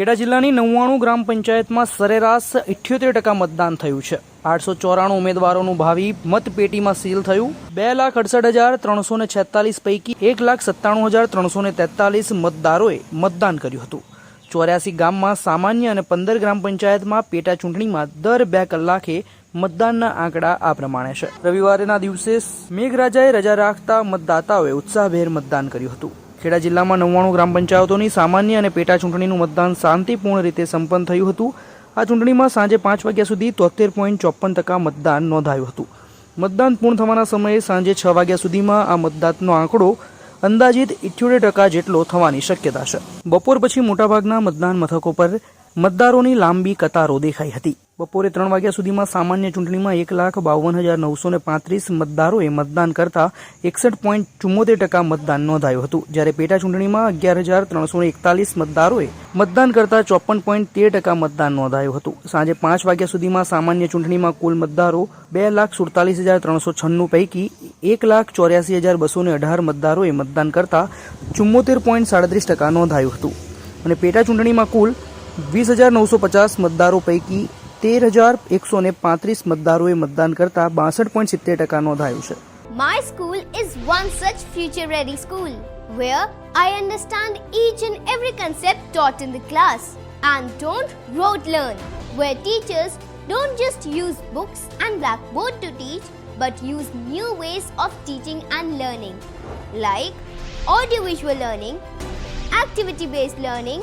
ખેડા જિલ્લાની નવ્વાણું ગ્રામ પંચાયતમાં સરેરાશ ઇઠ્યોતેર ટકા મતદાન થયું છે. આઠસો ચોરાણું ઉમેદવારોનું ભાવિ મતપેટીમાં સીલ થયું. બે લાખ અડસઠ હજાર ત્રણસો ને છેતાલીસ પૈકી એક લાખ સત્તાણું હજાર ત્રણસો ને તેતાલીસ મતદારોએ મતદાન કર્યું હતું. ચોર્યાસી ગામમાં સામાન્ય અને પંદર ગ્રામ પંચાયતમાં પેટા ચૂંટણીમાં દર બે કલાકે મતદાનના આંકડા આ પ્રમાણે છે. રવિવારના દિવસે મેઘરાજાએ રજા રાખતા મતદાતાઓએ ઉત્સાહભેર મતદાન કર્યું હતું. ખેડા જિલ્લામાં નવ્વાણું ગ્રામ પંચાયતોની સામાન્ય અને પેટા ચૂંટણીનું મતદાન શાંતિપૂર્ણ રીતે સંપન્ન થયું હતું. આ ચૂંટણીમાં સાંજે પાંચ વાગ્યા સુધી તોતેર પોઈન્ટ ચોપન ટકા મતદાન નોંધાયું હતું. મતદાન પૂર્ણ થવાના સમયે સાંજે છ વાગ્યા સુધીમાં આ મતદાનનો આંકડો અંદાજિત ઇઠ્યોતેર ટકા જેટલો થવાની શક્યતા છે. બપોર પછી મોટાભાગના મતદાન મથકો પર મતદારોની લાંબી કતારો દેખાઈ હતી. બપોરે ત્રણ વાગ્યા સુધીમાં સામાન્ય ચૂંટણીમાં એક લાખ બાવન હજાર નવસો ને પાંત્રીસ મતદારોએ મતદાન કરતા એકસઠ પોઈન્ટ ચુમ્મોતેર ટકા મતદાન નોંધાયું હતું. જ્યારે પેટા ચૂંટણીમાં અગિયાર હજાર ત્રણસો એકતાલીસ મતદારોએ મતદાન કરતા ચોપન પોઈન્ટ તેર ટકા મતદાન નોંધાયું હતું. સાંજે પાંચ વાગ્યા સુધીમાં સામાન્ય ચૂંટણીમાં કુલ મતદારો બે લાખ સુડતાલીસ હજાર ત્રણસો છન્નું પૈકી એક લાખ ચોર્યાસી હજાર બસો ને અઢાર મતદારોએ મતદાન કરતા ચુમ્મોતેર પોઈન્ટ સાડત્રીસ ટકા નોંધાયું હતું. અને પેટા ચૂંટણીમાં કુલ વીસ હજાર નવસો પચાસ મતદારો પૈકી તેર હજાર એકસો ને પાંત્રીસ મતદારોએ મતદાન કરતા બાસઠ પોઈન્ટ સિત્તેર ટકા નોંધાયું છે My school is one such future ready school where I understand each and every concept taught in the class and don't rote learn, where teachers don't just use books and blackboard to teach but use new ways of teaching and learning like audiovisual learning, activity based learning,